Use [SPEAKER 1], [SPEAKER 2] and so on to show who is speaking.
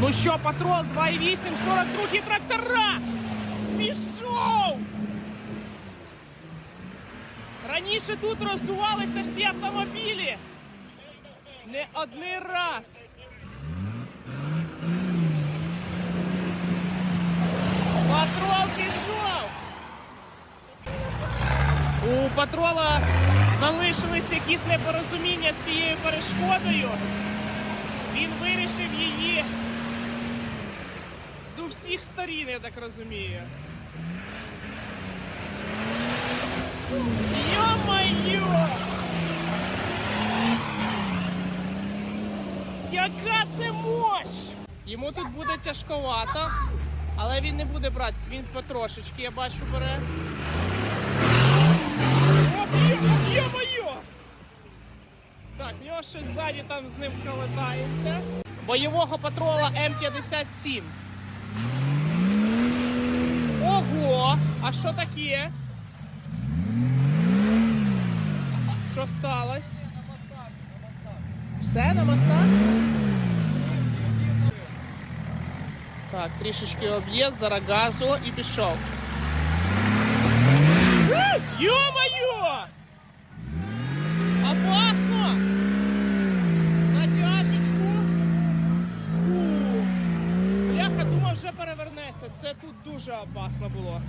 [SPEAKER 1] Ну що, патрол 2,8, 42 трактора! Пішов! Раніше тут розсувалися всі автомобілі. Не один раз. Патрол пішов. У патрола залишились якісь непорозуміння з цією перешкодою. Він вирішив її з усіх сторін, я так розумію. Йо-моє! Яка це мощь! Йому тут буде тяжковато, але він не буде брати, він потрошечки, я бачу, бере. Йо-моє! Так, в нього щось ззаді там з ним пролетається. Бойового патрола М57. Ого! А що таке? Що сталося? Все на мостах? Так, трішечки об'їзд, зараз газу і пішов. Е, Йо-моє! Опасно! Натяжечку. Фу. Вже перевернеться. Це тут дуже опасно було.